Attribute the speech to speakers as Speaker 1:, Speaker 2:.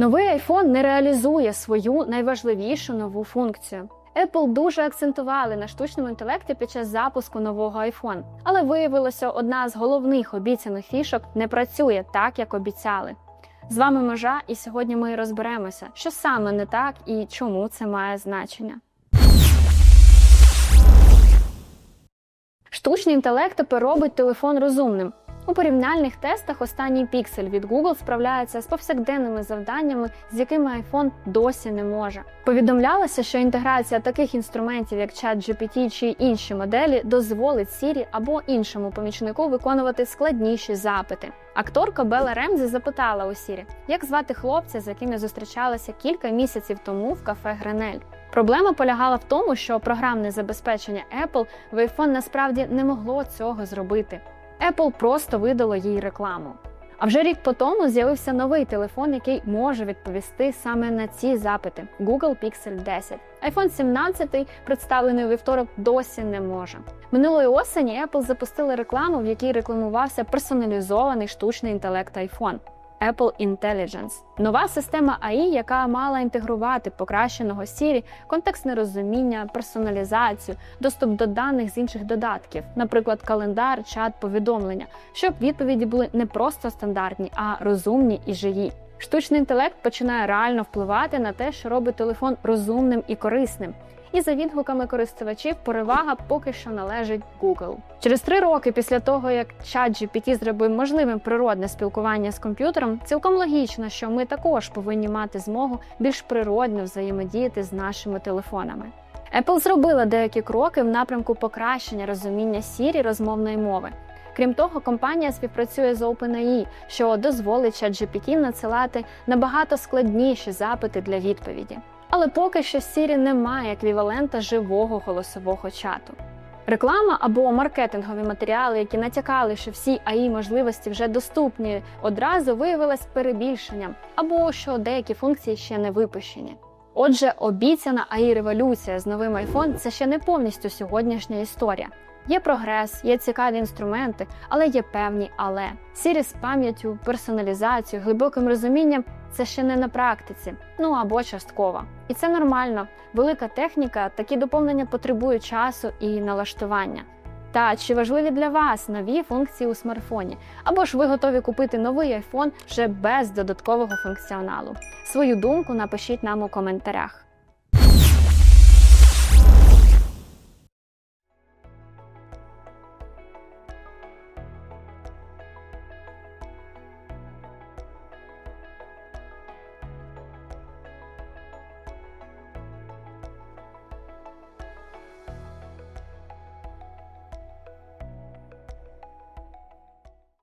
Speaker 1: Новий iPhone не реалізує свою найважливішу нову функцію. Apple дуже акцентували на штучному інтелекті під час запуску нового iPhone, але виявилося, одна з головних обіцяних фішок не працює так, як обіцяли. З вами межа, і сьогодні ми розберемося, що саме не так і чому це має значення. Штучний інтелект тепер робить телефон розумним. У порівняльних тестах останній піксель від Google справляється з повсякденними завданнями, з якими iPhone досі не може. Повідомлялося, що інтеграція таких інструментів, як ChatGPT чи інші моделі, дозволить Siri або іншому помічнику виконувати складніші запити. Акторка Белла Ремзі запитала у Siri, як звати хлопця, з яким я зустрічалася кілька місяців тому в кафе Гренель. Проблема полягала в тому, що програмне забезпечення Apple в iPhone насправді не могло цього зробити. Apple просто видало їй рекламу. А вже рік по тому з'явився новий телефон, який може відповісти саме на ці запити Google Pixel 10. iPhone 17, представлений у вівторок, досі не може. Минулої осені Apple запустили рекламу, в якій рекламувався персоналізований штучний інтелект iPhone. Apple Intelligence – нова система AI, яка мала інтегрувати покращеного Siri, контекстне розуміння, персоналізацію, доступ до даних з інших додатків, наприклад, календар, чат, повідомлення, щоб відповіді були не просто стандартні, а розумні і живі. Штучний інтелект починає реально впливати на те, що робить телефон розумним і корисним. І за відгуками користувачів перевага поки що належить Google. Через три роки після того, як ChatGPT зробив можливим природне спілкування з комп'ютером, цілком логічно, що ми також повинні мати змогу більш природно взаємодіяти з нашими телефонами. Apple зробила деякі кроки в напрямку покращення розуміння Siri розмовної мови. Крім того, компанія співпрацює з OpenAI, що дозволить ChatGPT надсилати набагато складніші запити для відповіді. Але поки що Siri не має еквівалента живого голосового чату. Реклама або маркетингові матеріали, які натякали, що всі AI можливості вже доступні, одразу виявилась перебільшенням, або що деякі функції ще не випущені. Отже, обіцяна AI революція з новим iPhone – це ще не повністю сьогоднішня історія. Є прогрес, є цікаві інструменти, але є певні але. Сірі з пам'яттю, персоналізацією, глибоким розумінням це ще не на практиці, ну або частково. І це нормально. Велика техніка, такі доповнення потребують часу і налаштування. Та чи важливі для вас нові функції у смартфоні? Або ж ви готові купити новий iPhone вже без додаткового функціоналу? Свою думку напишіть нам у коментарях.